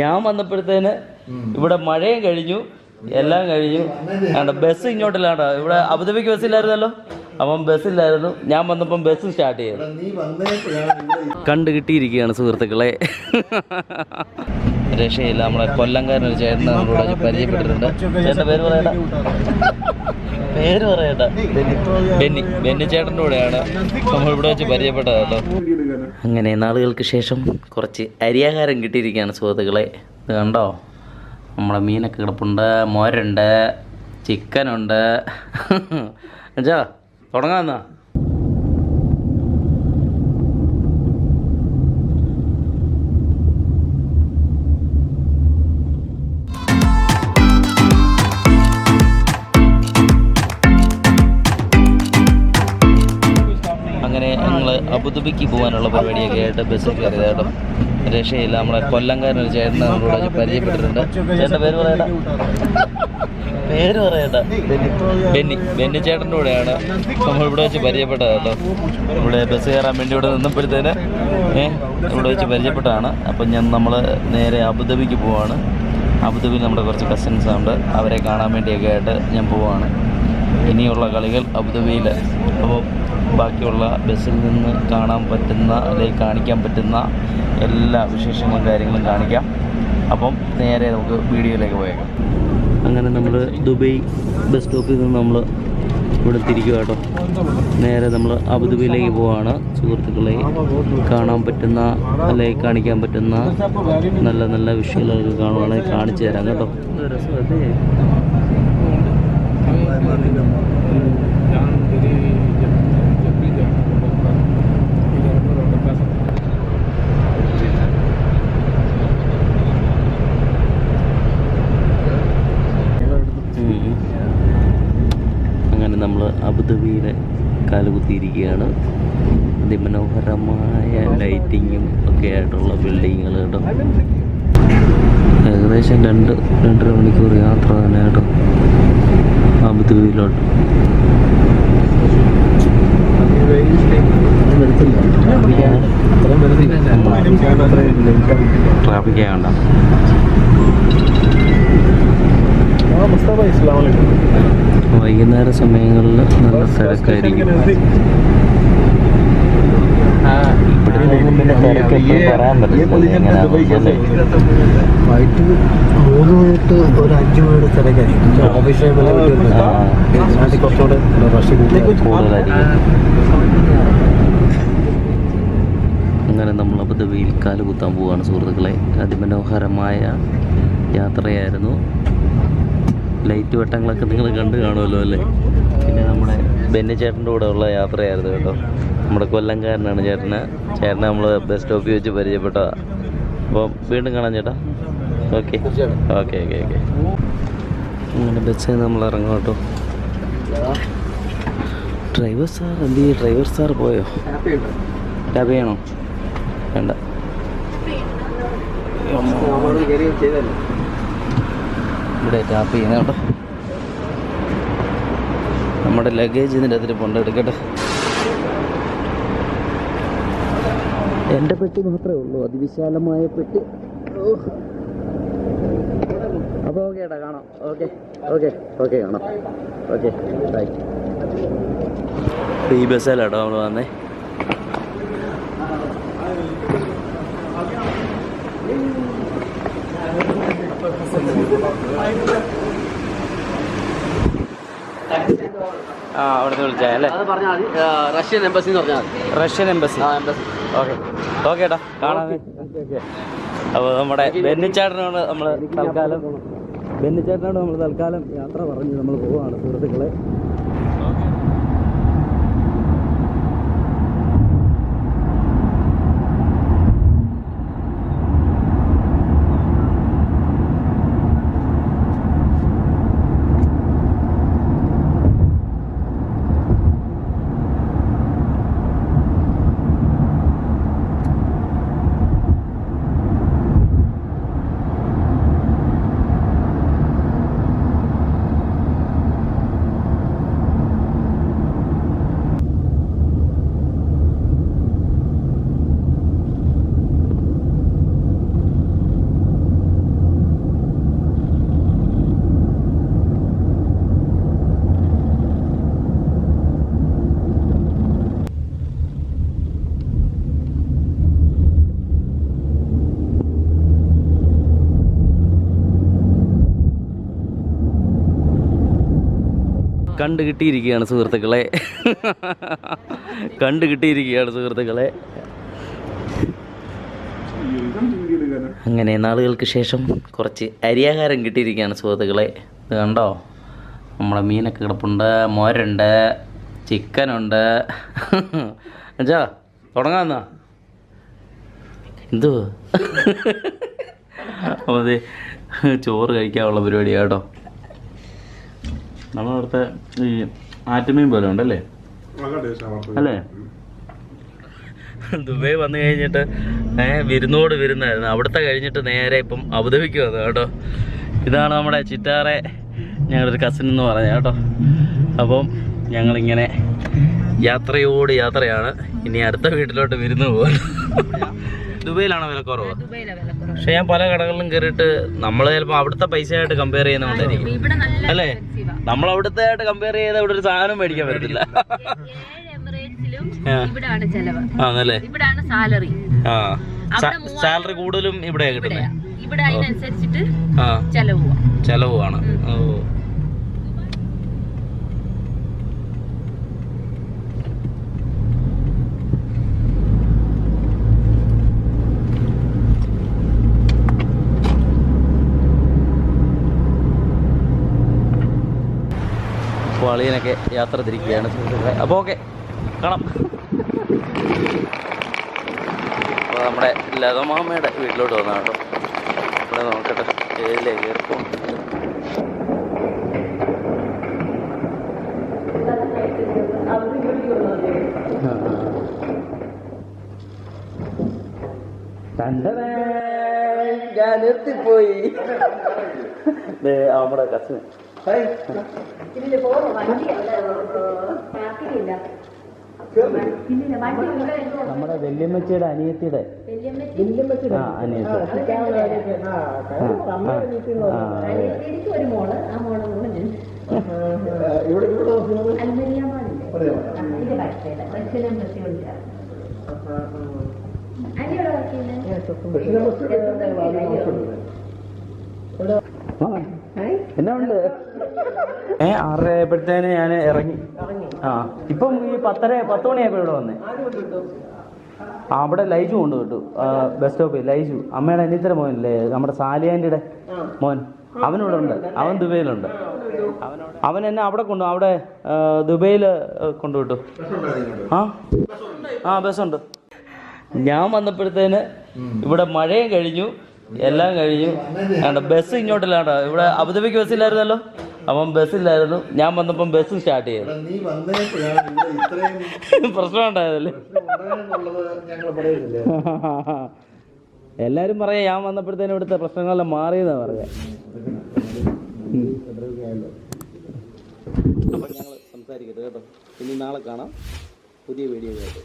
ഞാൻ വന്നപ്പോഴത്തേന് ഇവിടെ മഴയും കഴിഞ്ഞു എല്ലാം കഴിഞ്ഞു. ആണ്ട ബസ് ഇങ്ങോട്ടില്ലാണ്ട. ഇവിടെ അബുദാബിക്ക് ബസ്സില്ലായിരുന്നല്ലോ അപ്പം ബസ്സില്ലായിരുന്നു ഞാൻ വന്നപ്പം ബസ് സ്റ്റാർട്ട് ചെയ്തു. കണ്ടു കിട്ടിയിരിക്കുകയാണ് സുഹൃത്തുക്കളെ. രക്ഷയില്ല നമ്മളെ കൊല്ലംകാരനൊരു ചേട്ടനെ കൂടെ പരിചയപ്പെട്ടിട്ടുണ്ട്. ചേട്ടന്റെ പേര് പറയണ്ട പേര് പറയണ്ട ബെന്നി. ബെന്നി ചേട്ടന്റെ കൂടെയാണ്. നമ്മൾ ഇവിടെ വെച്ച് പരിചയപ്പെട്ടത് കേട്ടോ. അങ്ങനെ നാളുകൾക്ക് ശേഷം കുറച്ച് അരിയാഹാരം കിട്ടിയിരിക്കുകയാണ് സുഹൃത്തുക്കളെ. ഇത് കണ്ടോ? നമ്മളെ മീനൊക്കെ കിടപ്പുണ്ട് മോരുണ്ട് ചിക്കനുണ്ട്. അച്ഛാ തുടങ്ങാമെന്നാ അബുദാബിക്ക് പോകാനുള്ള പരിപാടിയൊക്കെ ആയിട്ട് ബസ്സിൽ കയറിയത് രക്ഷയില്ല. നമ്മളെ കൊല്ലംകാരനൊരു ചേട്ടനെ വെച്ച് പരിചയപ്പെട്ടിട്ടുണ്ട്. ചേട്ടന്റെ പേര് പറയണ്ട പേര് പറയണ്ട ബെന്നി. ബെന്നി. ചേട്ടന്റെ കൂടെയാണ് നമ്മൾ ഇവിടെ വെച്ച് പരിചയപ്പെട്ടത് കേട്ടോ. ഇവിടെ ബസ് കയറാൻ വേണ്ടി ഇവിടെ നിന്നപ്പോഴത്തേന് ഏഹ് ഇവിടെ വെച്ച് പരിചയപ്പെട്ടതാണ്. അപ്പം ഞാൻ നമ്മൾ നേരെ അബുദാബിക്ക് പോവാണ്. അബുദാബിയിൽ നമ്മുടെ കുറച്ച് കസിൻസ് ഉണ്ട്. അവരെ കാണാൻ വേണ്ടിയൊക്കെ ആയിട്ട് ഞാൻ പോവാണ്. ഇനിയുള്ള കളികൾ അബുദാബിയിൽ. അപ്പോൾ ബാക്കിയുള്ള ബസ്സിൽ നിന്ന് കാണാൻ പറ്റുന്ന അല്ലെങ്കിൽ കാണിക്കാൻ പറ്റുന്ന എല്ലാ വിശേഷങ്ങളും കാര്യങ്ങളും കാണിക്കാം. അപ്പം നേരെ നമുക്ക് വീഡിയോയിലേക്ക് പോയേക്കാം. അങ്ങനെ നമ്മൾ ദുബൈ ബസ് സ്റ്റോപ്പിൽ നിന്ന് നമ്മൾ ഇവിടെ തിരിക്കുക കേട്ടോ. നേരെ നമ്മൾ അബുദാബിയിലേക്ക് പോവാണ്. സുഹൃത്തുക്കളെ കാണാൻ പറ്റുന്ന അല്ലെങ്കിൽ കാണിക്കാൻ പറ്റുന്ന നല്ല നല്ല വിഷയങ്ങളൊക്കെ കാണുവാണെങ്കിൽ കാണിച്ചു തരാം കേട്ടോ. അങ്ങനെ നമ്മൾ അബുദാബിയിലെ കാലുകുത്തിയിരിക്കുകയാണ്. അതിമനോഹരമായ ലൈറ്റിങ്ങും ഒക്കെ ആയിട്ടുള്ള ബിൽഡിങ്ങുകൾ കേട്ടോ. ഏകദേശം രണ്ട് രണ്ടര മണിക്കൂർ യാത്ര തന്നെ കേട്ടോ. അബുദാബിയിലോട്ട് ട്രാഫിക് ആകണ്ട വൈകുന്നേര സമയങ്ങളിൽ നല്ല തിരക്കായിരിക്കും. ഇവിടെ പറയാൻ പറ്റില്ല. മൂന്ന് മിനിറ്റ് ഒരു അഞ്ച് മിനിറ്റ് തിരക്കായിരിക്കും. ഓഫീസ് ആ. നാട്ടിൽ കുറച്ചുകൂടെ റഷ് കൂടുതലായിരിക്കും അങ്ങനെ നമ്മൾ അബുദാബിയിൽ കാലുകുത്താൻ പോവുകയാണ് സുഹൃത്തുക്കളെ. അതിമനോഹരമായ യാത്രയായിരുന്നു. ലൈറ്റ് വട്ടങ്ങളൊക്കെ നിങ്ങൾ കണ്ടു കാണുമല്ലോ അല്ലേ? പിന്നെ നമ്മുടെ ബെന്നി ചേട്ടന്റെ കൂടെ ഉള്ള യാത്രയായിരുന്നു കേട്ടോ. നമ്മുടെ കൊല്ലംകാരനാണ് ചേട്ടന്. ചേട്ടനെ നമ്മൾ ബസ് സ്റ്റോപ്പിൽ വെച്ച് പരിചയപ്പെട്ടതാണ് അപ്പോൾ വീണ്ടും കാണാം ചേട്ടാ. ഓക്കെ. Okay okay okay. അങ്ങനെ ബസ്സിൽ നമ്മൾ ഇറങ്ങും കേട്ടോ. ഡ്രൈവർ സാർ എന്ത് ചെയ്യും ഡ്രൈവർ സാർ പോയോ? ടാപ്പ് ചെയ്യണോ? വേണ്ട. ഇവിടെ ടാപ്പ് ചെയ്യുന്ന കേട്ടോ. നമ്മുടെ ലഗേജ് ഇതിന്റെ അതിൽ കൊണ്ടെടുക്കട്ടെ എന്റെ പെട്ടി മാത്രമേ ഉള്ളൂ അതിവിശാലമായ പെട്ടി. അപ്പോൾ ഓക്കെ ഏട്ടാ കാണാം. ഓക്കെ ഓക്കെ ഓക്കെ കാണാം. ഓക്കെ ബൈ ഈ ബസ്സിലാട്ടോ നമ്മൾ വന്നേ. ആ അവിടുന്ന് വിളിച്ചാൽ അല്ലേ? അത് പറഞ്ഞാൽ മതി. റഷ്യൻ എംബസി എന്ന് പറഞ്ഞാൽ മതി. റഷ്യൻ എംബസി ആ എംബസി ഓക്കെ ഓക്കെ ഏട്ടാ കാണാം. അപ്പോൾ നമ്മുടെ ബെന്നിച്ചേട്ടനോട് നമ്മൾ തൽക്കാലം ബെന്നിച്ചേട്ടനോട് നമ്മൾ തൽക്കാലം യാത്ര പറഞ്ഞ് നമ്മൾ പോവാണ് സുഹൃത്തുക്കളെ. കണ്ടു കിട്ടിയിരിക്കുകയാണ് സുഹൃത്തുക്കളെ. കണ്ടു കിട്ടിയിരിക്കുകയാണ് സുഹൃത്തുക്കളെ. അങ്ങനെ നാളുകൾക്ക് ശേഷം കുറച്ച് അരിയാഹാരം കിട്ടിയിരിക്കുകയാണ് സുഹൃത്തുക്കളെ. ഇത് കണ്ടോ? നമ്മളെ മീനൊക്കെ കിടപ്പുണ്ട് മോരുണ്ട് ചിക്കനുണ്ട്. അച്ഛാ തുടങ്ങാന്നാ എന്തോ അപ്പോൾ അതെ ചോറ് കഴിക്കാനുള്ള പരിപാടിയാണ് നമ്മളവിടുത്തെ ഈ ആറ്റുമീൻ പോലെ ഉണ്ടല്ലേ? അല്ലേ? ദുബായ് വന്നു കഴിഞ്ഞിട്ട് ഏഹ് വിരുന്നോട് വിരുന്നായിരുന്നു. അവിടുത്തെ കഴിഞ്ഞിട്ട് നേരെ ഇപ്പം അബുദാബിക്ക് വന്നു കേട്ടോ. ഇതാണ് നമ്മുടെ ചിറ്റാറെ ഞങ്ങളൊരു കസിൻ എന്ന് പറഞ്ഞ കേട്ടോ. അപ്പം ഞങ്ങളിങ്ങനെ യാത്രയോട് യാത്രയാണ്. ഇനി അടുത്ത വീട്ടിലോട്ട് വിരുന്ന് പോകാൻ ദുബൈയിലാണോ വിലക്കുറവ് പക്ഷെ ഞാൻ പല കടകളിലും കയറിയിട്ട് നമ്മൾ ചിലപ്പോൾ അവിടുത്തെ പൈസയായിട്ട് കമ്പയർ ചെയ്യുന്നതുകൊണ്ടായിരിക്കും അല്ലെ? നമ്മൾ അവിടുത്തെ ആയിട്ട് കമ്പയർ ചെയ്ത് ഇവിടെ ഒരു സാധനം മേടിക്കാൻ പറ്റത്തില്ല. ആണല്ലേ? ആ. സാലറി കൂടുതലും ഇവിടെ കിട്ടുന്നത് ഇവിടെ അതിനനുസരിച്ചിട്ട് ആ. ചെലവ് പോവാം. ചെലവുമാണ് ഓ. അളിയനൊക്കെ യാത്ര തിരിക്കുകയാണ് സുഹൃത്തുക്കളെ. അപ്പോൾ ഓക്കെ കാണാം. അപ്പോൾ നമ്മുടെ ലതമാമയുടെ വീട്ടിലോട്ട് വന്ന കേട്ടോ. ഇവിടെ നോക്കട്ടെ ഏതിലേ കയറിപ്പോ ഞാനെത്തിപ്പോയി നമ്മുടെ കസിന് നമ്മുടെ വല്യമ്മച്ചിയുടെ അനിയത്തിയുടെ. ആ അനിയത്തി. ആ, ആ, അതെ. ഒരു മോൾ. ആ മോളെ കൂടെ ഞാൻ ഇവിടെ എന്നാ ഉണ്ട്? ഏ ആറരയായപ്പോഴത്തേന് ഞാൻ ഇറങ്ങി. ആ ഇപ്പം ഈ പത്തര പത്ത് മണിയായപ്പോ ഇവിടെ വന്നേ. ആ അവിടെ ലൈജു കൊണ്ട് വിട്ടു. ബസ് സ്റ്റോപ്പിൽ ലൈജു. അമ്മയുടെ അനിയത്തര മോനല്ലേ? നമ്മുടെ സാലിയാന്റെ മോൻ. അവനിവിടെ ഉണ്ട്. അവൻ ദുബൈയിലുണ്ട്. അവൻ എന്നെ അവിടെ കൊണ്ടു അവിടെ ദുബൈയിൽ കൊണ്ടുവിട്ടു ആ ആ ബസ്സുണ്ട്. ഞാൻ വന്നപ്പോഴത്തേന് ഇവിടെ മഴയും കഴിഞ്ഞു. എല്ലാം കഴിഞ്ഞു വേണ്ട ബസ് ഇങ്ങോട്ടില്ലാണ്ടോ? ഇവിടെ അബുദാബിക്ക് ബസ് ഇല്ലായിരുന്നല്ലോ? അപ്പം ബസ്സില്ലായിരുന്നു ഞാൻ വന്നപ്പം ബസ് സ്റ്റാർട്ട് ചെയ്തു. പ്രശ്നം ഉണ്ടായതല്ലേ? എല്ലാരും പറയാ ഞാൻ വന്നപ്പോഴത്തേനും ഇവിടുത്തെ പ്രശ്നങ്ങളെല്ലാം മാറിയെന്നാ പറയാ. അപ്പൊ ഞങ്ങൾ സംസാരിക്കട്ടെ കേട്ടോ. ഇനി നാളെ കാണാം. പുതിയ വീഡിയോ ആയിട്ട്